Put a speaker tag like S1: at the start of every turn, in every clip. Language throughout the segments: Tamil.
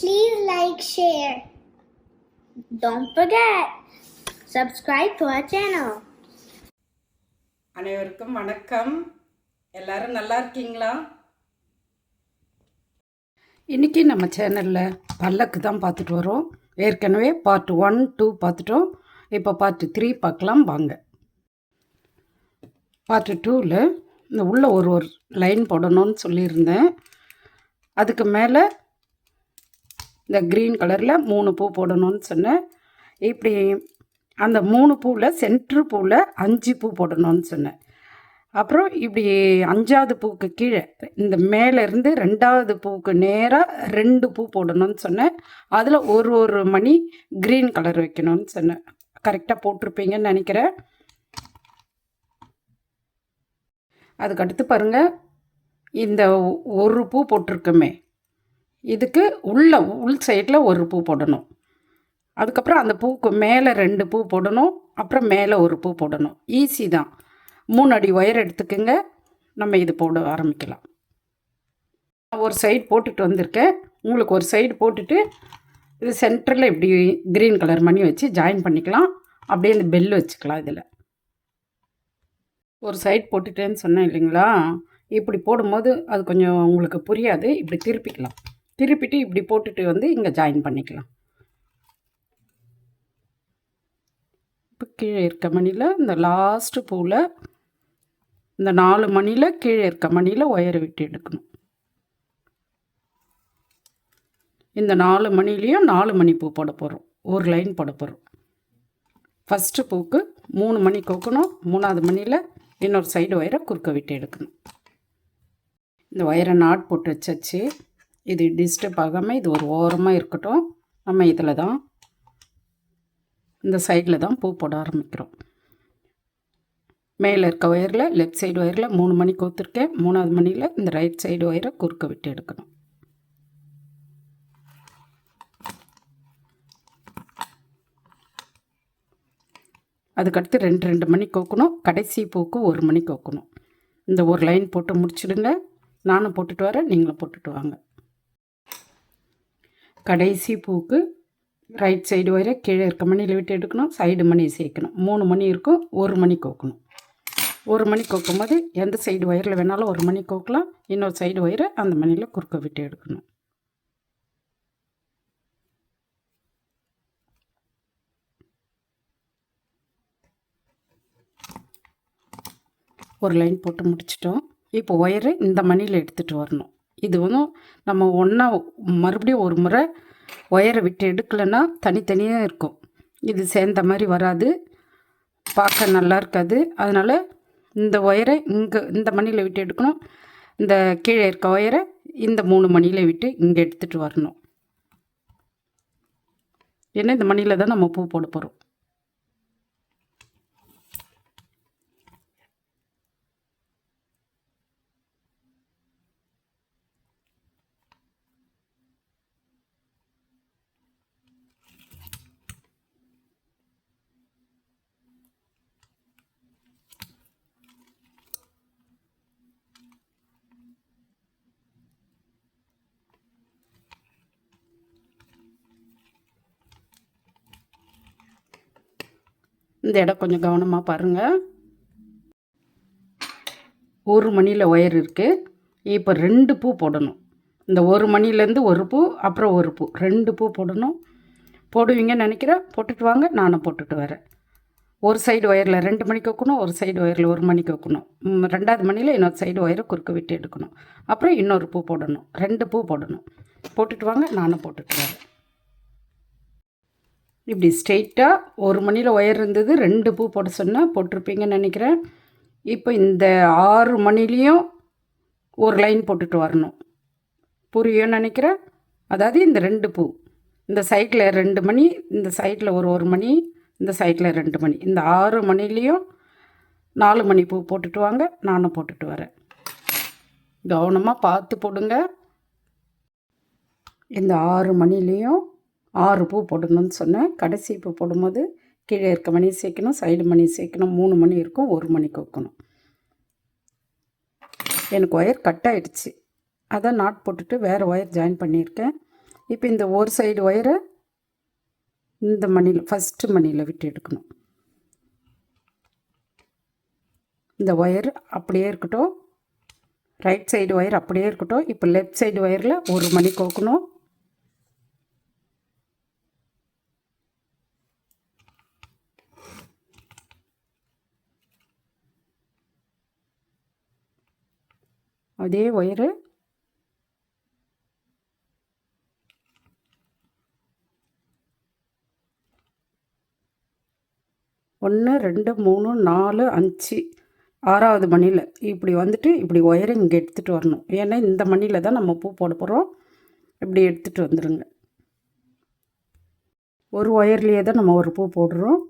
S1: Please like, share. Don't forget, subscribe to our channel.
S2: அனைவருக்கும் வணக்கம். எல்லாரும் நல்லா இருக்கீங்களா? இன்றைக்கி நம்ம சேனலில் பல்லக்கு தான் பார்த்துட்டு வரோம். ஏற்கனவே பார்ட் ஒன் டூ பார்த்துட்டோம். இப்போ பார்ட் த்ரீ பார்க்கலாம் வாங்க. பார்ட் டூவில் இந்த உள்ள ஒரு ஒரு லைன் போடணும்னு சொல்லியிருந்தேன். அதுக்கு மேலே இந்த க்ரீன் கலரில் மூணு பூ போடணும்னு சொன்னேன். இப்படி அந்த மூணு பூவில் சென்ட்ரு பூவில் அஞ்சு பூ போடணும்னு சொன்னேன். அப்புறம் இப்படி அஞ்சாவது பூக்கு கீழே இந்த மேலேருந்து ரெண்டாவது பூவுக்கு நேராக ரெண்டு பூ போடணும்னு சொன்னேன். அதில் ஒரு ஒரு மணி க்ரீன் கலர் வைக்கணும்னு சொன்னேன். கரெக்டாக போட்டிருப்பீங்கன்னு நினைக்கிறேன். அதுக்கடுத்து பாருங்கள் இந்த ஒரு பூ போட்டிருக்குமே இதுக்கு உள்ள உள் சைடில் ஒரு பூ போடணும். அதுக்கப்புறம் அந்த பூக்கு மேலே ரெண்டு பூ போடணும் அப்புறம் மேலே ஒரு பூ போடணும். ஈஸி தான். மூணு அடி ஒயர் எடுத்துக்கோங்க. நம்ம இது போட ஆரம்பிக்கலாம். நான் ஒரு சைடு போட்டுட்டு வந்திருக்கேன். உங்களுக்கு ஒரு சைடு போட்டுட்டு இது சென்டரில் இப்படி க்ரீன் கலர் மணி வச்சு ஜாயின் பண்ணிக்கலாம். அப்படியே இந்த பெல் வச்சுக்கலாம் இதில். ஒரு சைட் போட்டுட்டேன்னு சொன்னேன் இல்லைங்களா? இப்படி போடும்போது அது கொஞ்சம் உங்களுக்கு புரியாது. இப்படி திருப்பிக்கலாம். திருப்பிட்டு இப்படி போட்டுட்டு வந்து இங்கே ஜாயின் பண்ணிக்கலாம். இப்போ கீழே இருக்க மணியில் இந்த லாஸ்ட்டு பூவில் இந்த நாலு மணியில் கீழே இருக்க மணியில் ஒயரை விட்டு எடுக்கணும். இந்த நாலு மணிலேயும் நாலு மணி பூ போட போகிறோம் ஒரு லைன் போட போகிறோம் ஃபஸ்ட்டு பூக்கு மூணு மணி கோக்கணும். மூணாவது மணியில் இன்னொரு சைடு ஒயரை குறுக்க விட்டு எடுக்கணும். இந்த ஒயரை நாட் போட்டு வச்சாச்சு. இது டிஸ்டர்ப் ஆகாமல் இது ஒரு ஓரமாக இருக்கட்டும். நம்ம இதில் தான் இந்த சைடில் தான் பூ போட ஆரம்பிக்கிறோம். மேலே இருக்க ஒயரில் லெஃப்ட் சைடு ஒயரில் மூணு மணி கோத்துருக்கேன். மூணாவது மணியில் இந்த ரைட் சைடு ஒயரை குறுக்க விட்டு எடுக்கணும். அதுக்கடுத்து ரெண்டு ரெண்டு மணி கோக்கணும். கடைசி பூக்கு ஒரு மணி கோக்கணும். இந்த ஒரு லைன் போட்டு முடிச்சிடுங்க. நானும் போட்டுட்டு வரேன் நீங்களும் போட்டுட்டு வாங்க. கடைசி பூக்கு ரைட் சைடு வர கீழே இருக்க மணியில் விட்டு எடுக்கணும் சைடு மணி சேர்க்கணும். மூணு மணி இருக்கும் ஒரு மணி கோக்கணும். ஒரு மணி கோக்கும் போது எந்த சைடு ஒயரில் வேணாலும் ஒரு மணி கோக்கலாம் இன்னொரு சைடு ஒயரை அந்த மணியில் குறுக்க விட்டு எடுக்கணும். ஒரு லைன் போட்டு முடிச்சிட்டோம். இப்போ ஒயரு இந்த மணியில் எடுத்துகிட்டு வரணும். இது வந்து நம்ம ஒன்றா மறுபடியும் ஒரு முறை ஒயரை விட்டு எடுக்கலைன்னா தனித்தனியாக இருக்கும். இது சேர்ந்த மாதிரி வராது. பார்க்க நல்லா இருக்காது. அதனால் இந்த ஒயரை இங்கே இந்த மணியில் விட்டு எடுக்கணும். இந்த கீழே இருக்க ஒயரை இந்த மூணு மணியில் விட்டு இங்கே எடுத்துகிட்டு வரணும். ஏன்னா இந்த மணியில் தான் நம்ம பூ போட போகிறோம் இந்த இடம் கொஞ்சம் கவனமாக பாருங்கள் ஒரு மணியில் ஒயர் இருக்குது இப்போ ரெண்டு பூ போடணும். இந்த ஒரு மணிலேருந்து ஒரு பூ அப்புறம் ஒரு பூ. ரெண்டு பூ போடணும். போடுவீங்கன்னு நினைக்கிறேன். போட்டுட்டு வாங்க. நானும் போட்டுட்டு வரேன். ஒரு சைடு ஒயரில் ரெண்டு மணிக்கு வைக்கணும். ஒரு சைடு ஒயரில் ஒரு மணிக்கு வைக்கணும். ரெண்டாவது மணியில் இன்னொரு சைடு ஒயரை குறுக்க விட்டு எடுக்கணும். அப்புறம் இன்னொரு பூ போடணும். ரெண்டு பூ போடணும். போட்டுட்டு வாங்க. நானும் போட்டுட்டு வரேன். இப்படி ஸ்ட்ரெயிட்டாக ஒரு மணியில் ஒயர் இருந்தது. ரெண்டு பூ போட சொன்னால் போட்டிருப்பீங்கன்னு நினைக்கிறேன். இப்போ இந்த ஆறு மணிலேயும் ஒரு லைன் போட்டுட்டு வரணும். புரியும்னு நினைக்கிறேன். அதாவது இந்த ரெண்டு பூ. இந்த சைட்டில் ரெண்டு மணி இந்த சைட்டில் ஒரு ஒரு மணி இந்த சைட்டில் ரெண்டு மணி. இந்த ஆறு மணிலேயும் நாலு மணி பூ போட்டுட்டு வாங்க. நானும் போட்டுட்டு வரேன். கவனமாக பார்த்து போடுங்க. இந்த ஆறு மணிலையும் ஆறு பூ போடணும்னு சொன்னேன். கடைசி பூ போடும்போது கீழே இருக்க மணி சேர்க்கணும் சைடு மணி சேர்க்கணும் மூணு மணி இருக்கும் ஒரு மணிக்கு வைக்கணும் எனக்கு ஒயர் கட் ஆகிடுச்சு அதை நாட் போட்டுட்டு வேறு ஒயர் ஜாயின் பண்ணியிருக்கேன். இப்போ இந்த ஒரு சைடு ஒயரை இந்த மணியில் ஃபஸ்ட்டு மணியில் விட்டு எடுக்கணும். இந்த ஒயர் அப்படியே இருக்கட்டும் ரைட் சைடு ஒயர் அப்படியே இருக்கட்டும் இப்போ லெஃப்ட் சைடு ஒயரில் ஒரு மணி கோக்கணும் அதே ஒயரு ஒன்று ரெண்டு மூணு நாலு அஞ்சு ஆறாவது மணியில் இப்படி வந்துட்டு இப்படி ஒயரை இங்கே எடுத்துகிட்டு வரணும். ஏன்னா இந்த மணியில் தான் நம்ம பூ போட போகிறோம் இப்படி எடுத்துகிட்டு வந்துடுங்க ஒரு ஒயர்லேயே தான் நம்ம ஒரு பூ போடுறோம்.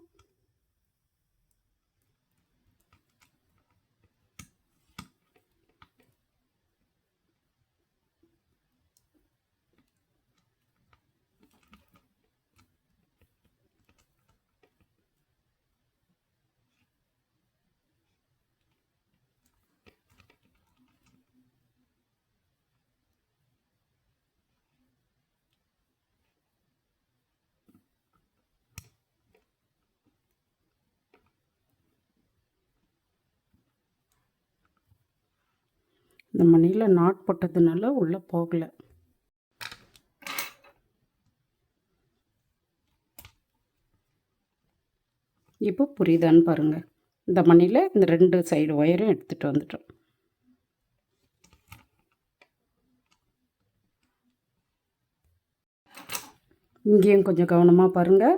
S2: இந்த மணியில் நாட் போட்டதுனால உள்ளே போகலை. இப்போ புரியுதான்னு பாருங்கள் இந்த மணியில் இந்த ரெண்டு சைடு ஒயரும் எடுத்துகிட்டு வந்துட்டோம். இங்கேயும் கொஞ்சம் கவனமாக பாருங்கள்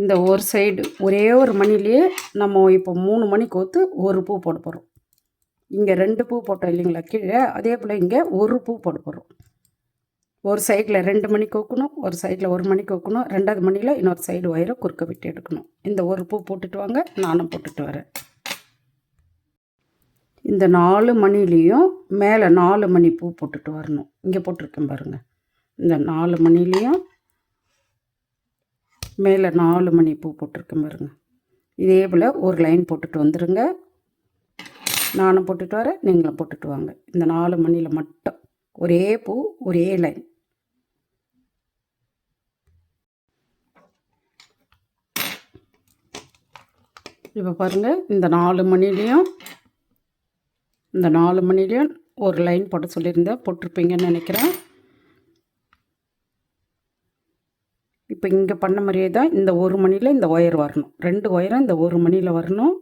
S2: இந்த ஒரு சைடு ஒரே ஒரு மணிலேயே நம்ம இப்போ மூணு மணி கோத்து ஒரு பூ போட போகிறோம் இங்கே ரெண்டு பூ போட்டோம் இல்லைங்களா? கீழே. அதே போல் இங்கே ஒரு பூ போட போகிறோம் ஒரு சைடில் ரெண்டு மணி கோக்கணும் ஒரு சைடில் ஒரு மணி கோக்கணும் ரெண்டாவது மணியில் இன்னொரு சைடு ஒயரை குறுக்க விட்டு எடுக்கணும். இந்த ஒரு பூ போட்டுட்டு வாங்க நானும் போட்டுட்டு வரேன். இந்த நாலு மணிலேயும் மேலே நாலு மணி பூ போட்டுட்டு வரணும். இங்கே போட்டிருக்கேன் பாருங்கள் இந்த நாலு மணிலேயும் மேலே நாலு மணி பூ போட்டிருக்கேன் பாருங்கள் இதே போல் ஒரு லைன் போட்டுட்டு வந்துடுங்க நானும் போட்டுட்டு வரேன் நீங்களும் போட்டுட்டு வாங்க. இந்த நாலு மணியில் மட்டும். ஒரே பூ ஒரே லைன் இப்போ பாருங்கள் இந்த நாலு மணிலேயும் இந்த நாலு மணிலேயும் ஒரு லைன் போட சொல்லியிருந்தேன் போட்டிருப்பீங்கன்னு நினைக்கிறேன். இப்போ இங்கே பண்ண மாதிரியே தான் இந்த ஒரு மணியில் இந்த ஒயர் வரணும். ரெண்டு ஒயரும் இந்த ஒரு மணியில் வரணும்.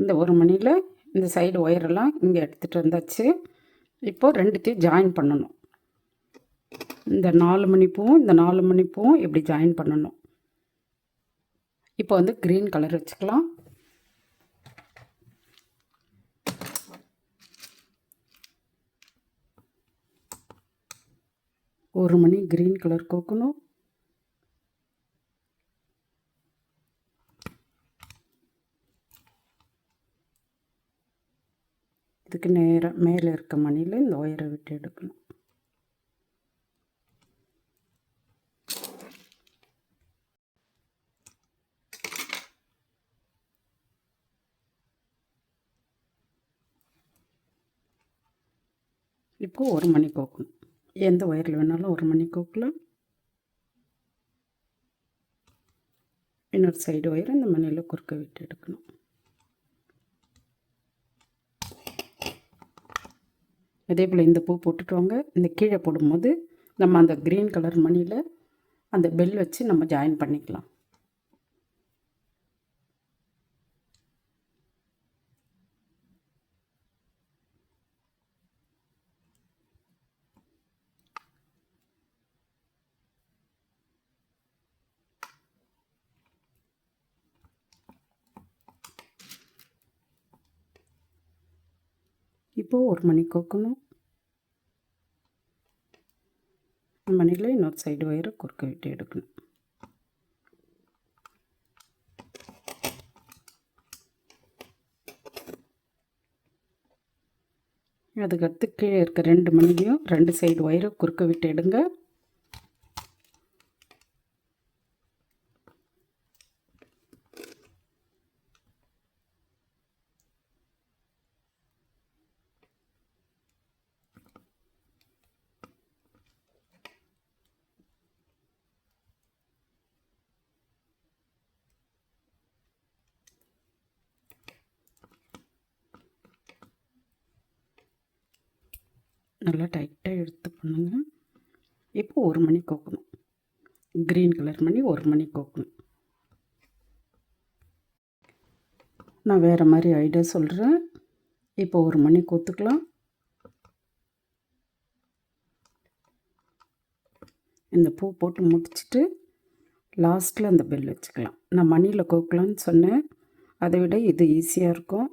S2: இந்த ஒரு மணியில் இந்த சைடு ஒயரெல்லாம் இங்கே எடுத்துகிட்டு வந்தாச்சு. இப்போது ரெண்டுத்தையும் ஜாயின் பண்ணணும். இந்த நாலு மணி பூவும் இந்த நாலு மணி பூவும் இப்படி ஜாயின் பண்ணணும். இப்போ வந்து க்ரீன் கலர் வச்சுக்கலாம். ஒரு மணி க்ரீன் கலர் கோக்கணும். இதுக்கு நேராக மேலே இருக்க மணியில் இந்த ஒயரை விட்டு எடுக்கணும். இப்போ ஒரு மணி கோக்கணும். எந்த ஒயரில் வேணாலும் ஒரு மணி கோக்கலாம். இன்னொரு சைடு ஒயர் இந்த மணியில் குறுக்க விட்டு எடுக்கணும். அதே போல் இந்த பூ போட்டுட்டு இந்த கீழே போடும்போது நம்ம அந்த க்ரீன் கலர் மணியில் அந்த பெல் வச்சு நம்ம ஜாயின் பண்ணிக்கலாம். இப்போது ஒரு மணி கோக்கணும். மணியில் இன்னொரு சைடு வயிறு குறுக்க விட்டு எடுக்கணும். அதுக்கடுத்து கீழே இருக்க ரெண்டு மணிலையும் ரெண்டு சைடு வயிறு குறுக்க விட்டு எடுங்க. நல்லா டைட்டாக எடுத்து பண்ணுங்கள் இப்போ ஒரு மணி கோக்கணும். க்ரீன் கலர் மணி ஒரு மணி கோக்கணும். நான் வேறு மாதிரி ஐடியா சொல்கிறேன் இப்போ ஒரு மணி கோத்துக்கலாம். இந்த பூ போட்டு முடிச்சுட்டு லாஸ்ட்டில் அந்த பெல் வச்சுக்கலாம். நான் மணியில் கோக்கலான்னு சொன்னேன். அதை விட இது ஈஸியாக இருக்கும்.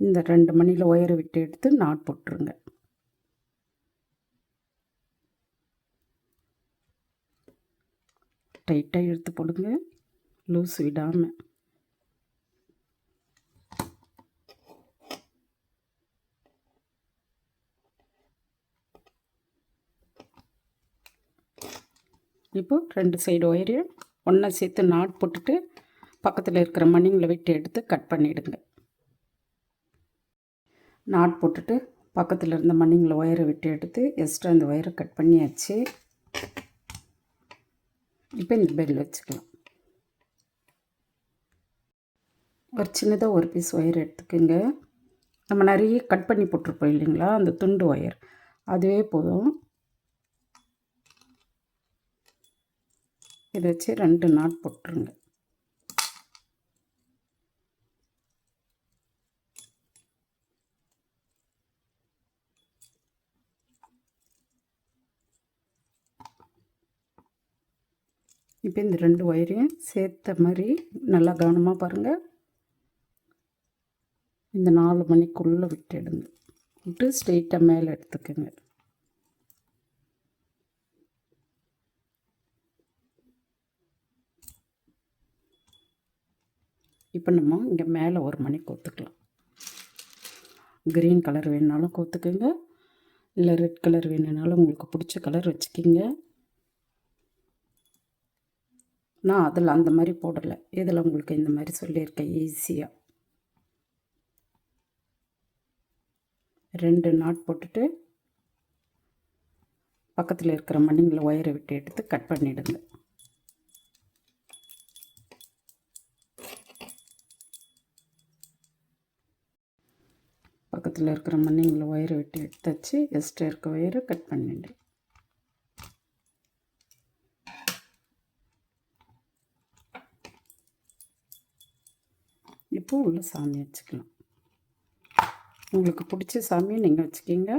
S2: இந்த ரெண்டு மணியில் ஒயரை விட்டு எடுத்து நாட் போட்டுருங்க. டைட்டாக எடுத்து போடுங்க. லூஸ் விடாமல் இப்போ ரெண்டு சைடு ஒயரையும் ஒன்றா சேர்த்து நாட் போட்டுட்டு பக்கத்தில் இருக்கிற மணிங்களை விட்டு எடுத்து கட் பண்ணிவிடுங்க நாட் போட்டுட்டு பக்கத்தில் இருந்த மண்ணிங்களை ஒயரை விட்டு எடுத்து எக்ஸ்ட்ரா இந்த ஒயரை கட் பண்ணியாச்சு. இப்போ இந்த பெல் வச்சுக்கலாம். ஒரு சின்னதாக ஒரு பீஸ் ஒயர் எடுத்துக்கோங்க. நம்ம நிறைய கட் பண்ணி போட்டிருப்போம் இல்லைங்களா? அந்த துண்டு ஒயர். அதுவே போதும். இதை வச்சு ரெண்டு நாட் போட்டுருங்க. இப்போ இந்த ரெண்டு ஒயரையும் சேர்த்த மாதிரி நல்லா கவனமாக பாருங்கள் இந்த நாலு மணிக்குள்ளே விட்டுடுங்க. விட்டு ஸ்ட்ரெயிட்டாக மேலே எடுத்துக்கோங்க. இப்போ நம்ம இங்கே மேலே ஒரு மணி கோத்துக்கலாம். க்ரீன் கலர் வேணுனாலும் கோத்துக்குங்க. இல்லை ரெட் கலர் வேணுனாலும் உங்களுக்கு பிடிச்ச கலர் வச்சுக்கிங்க. நான் அதில் அந்த மாதிரி போடலை. இதில் உங்களுக்கு இந்த மாதிரி சொல்லியிருக்கேன் ஈஸியாக ரெண்டு நாட் போட்டுட்டு பக்கத்தில் இருக்கிற மண்ணிங்களை ஒயரை விட்டு எடுத்து கட் பண்ணிவிடுங்க பக்கத்தில் இருக்கிற மண்ணிங்களை ஒயரை விட்டு எடுத்தாச்சு எக்ஸ்ட்ரா இருக்க ஒயரை கட் பண்ணிடுங்க. இப்போ உள்ள சாமி வச்சுக்கலாம். உங்களுக்கு பிடிச்ச சாமியை நீங்கள் வச்சுக்கிங்க.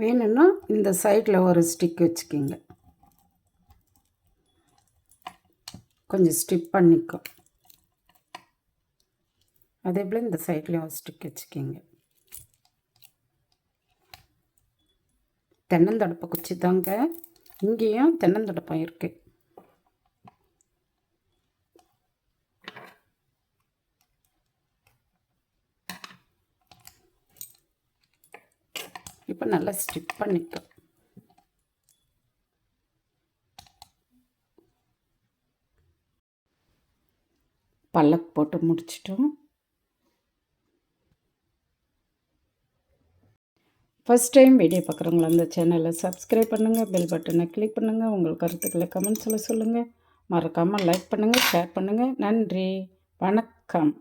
S2: வேணும்னா இந்த சைடில் ஒரு ஸ்டிக் வச்சுக்கிங்க. கொஞ்சம் ஸ்டிப் பண்ணிக்கோ. அதே போல் இந்த சைட்லேயும் ஒரு ஸ்டிக் வச்சுக்கிங்க. தென்னந்தடுப்பை குச்சி தாங்க இங்கேயும் தென்னந்தடுப்பம் இருக்குது இப்போ நல்லா ஸ்டிப் பண்ணிக்கோ. பல்லக் போட்டு முடிச்சிட்டோம். ஃபஸ்ட் டைம் வீடியோ பார்க்குறவங்களா அந்த சேனலை சப்ஸ்கிரைப் பண்ணுங்கள் பெல் பட்டனை கிளிக் பண்ணுங்கள் உங்கள் கருத்துக்களை கமெண்ட்ஸில் சொல்லுங்கள் மறக்காமல் லைக் பண்ணுங்கள் ஷேர் பண்ணுங்கள் நன்றி. வணக்கம்.